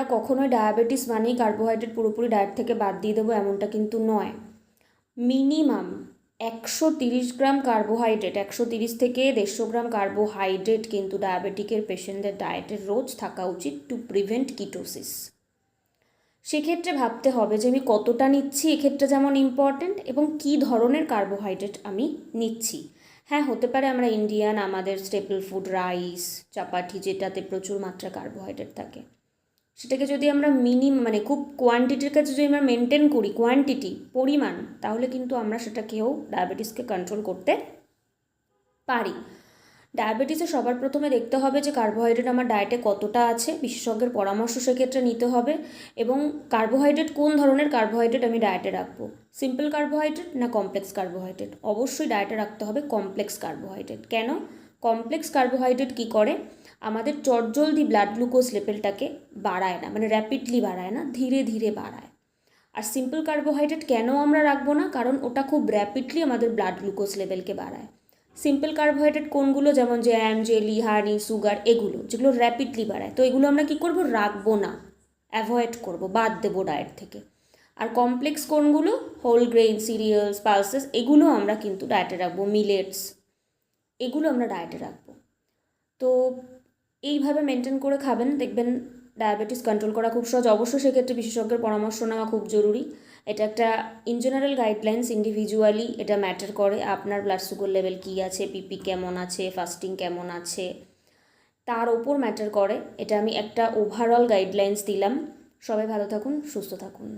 আমরা কখনোই ডায়াবেটিস মানেই কার্বোহাইড্রেট পুরোপুরি ডায়েট থেকে বাদ দিয়ে দেবো এমনটা কিন্তু নয়। মিনিমাম একশো তিরিশ গ্রাম কার্বোহাইড্রেট, একশো তিরিশ থেকে দেড়শো গ্রাম কার্বোহাইড্রেট কিন্তু ডায়াবেটিকের পেশেন্টদের ডায়েটের রোজ থাকা উচিত টু প্রিভেন্ট কিটোসিস সেক্ষেত্রে ভাবতে হবে যে আমি কতটা নিচ্ছি, এক্ষেত্রে যেমন ইম্পর্ট্যান্ট এবং কী ধরনের কার্বোহাইড্রেট আমি নিচ্ছি। হ্যাঁ হতে পারে আমরা ইন্ডিয়ান আমাদের স্টেপল ফুড রাইস চাপাটি যেটাতে প্রচুর মাত্রা কার্বোহাইড্রেট থাকে। সেটাকে যদি আমরা মিনিম মানে খুব কোয়ান্টিটির কাছে যদি আমরা মেনটেন করি কোয়ান্টিটি পরিমাণ, তাহলে কিন্তু আমরা সেটাকেও ডায়াবেটিসকে কন্ট্রোল করতে পারি। ডায়াবেটিসে সবার প্রথমে দেখতে হবে যে কার্বোহাইড্রেট আমার ডায়েটে কতটা আছে, বিশেষজ্ঞের পরামর্শ সেক্ষেত্রে নিতে হবে এবং কার্বোহাইড্রেট কোন ধরনের কার্বোহাইড্রেট আমি ডায়েটে রাখব? সিম্পল কার্বোহাইড্রেট না কমপ্লেক্স কার্বোহাইড্রেট অবশ্যই ডায়েটে রাখতে হবে কমপ্লেক্স কার্বোহাইড্রেট কেন? কমপ্লেক্স কার্বোহাইড্রেট কী করে? আমাদের চটজলদি ব্লাড গ্লুকোজ লেভেলটাকে বাড়ায় না মানে র্যাপিডলি বাড়ায় না, ধীরে ধীরে বাড়ায়। আর সিম্পল কার্বোহাইড্রেট কেন আমরা রাখব না? কারণ ওটা খুব র্যাপিডলি আমাদের ব্লাড গ্লুকোজ লেভেলকে বাড়ায়। সিম্পল কার্বোহাইড্রেট কোনগুলো? যেমন জ্যাম জেলি হানি সুগার এগুলো, যেগুলো র্যাপিডলি বাড়ায়। তো এগুলো আমরা কী করব? রাখব না। অ্যাভয়েড করব, বাদ দেবো ডায়েট থেকে। আর কমপ্লেক্স কোনগুলো? হোল গ্রেইন সিরিয়ালস পালসেস এগুলো আমরা কিন্তু ডায়েটে রাখব মিলেটস এগুলো আমরা ডায়েটে রাখব। তো এইভাবে মেনটেন করে খাবেন, দেখবেন ডায়াবেটিস কন্ট্রোল করা খুব সহজ। অবশ্যই সেক্ষেত্রে বিশেষজ্ঞের পরামর্শ নেওয়া খুব জরুরি। এটা একটা ইন জেনারেল গাইডলাইন্স ইন্ডিভিজুয়ালি এটা ম্যাটার করে আপনার ব্লাড সুগার লেভেল কী আছে পিপি কেমন আছে ফাস্টিং কেমন আছে, তার ওপর ম্যাটার করে। এটা আমি একটা ওভারঅল গাইডলাইন্স দিলাম। সবাই ভালো থাকুন, সুস্থ থাকুন।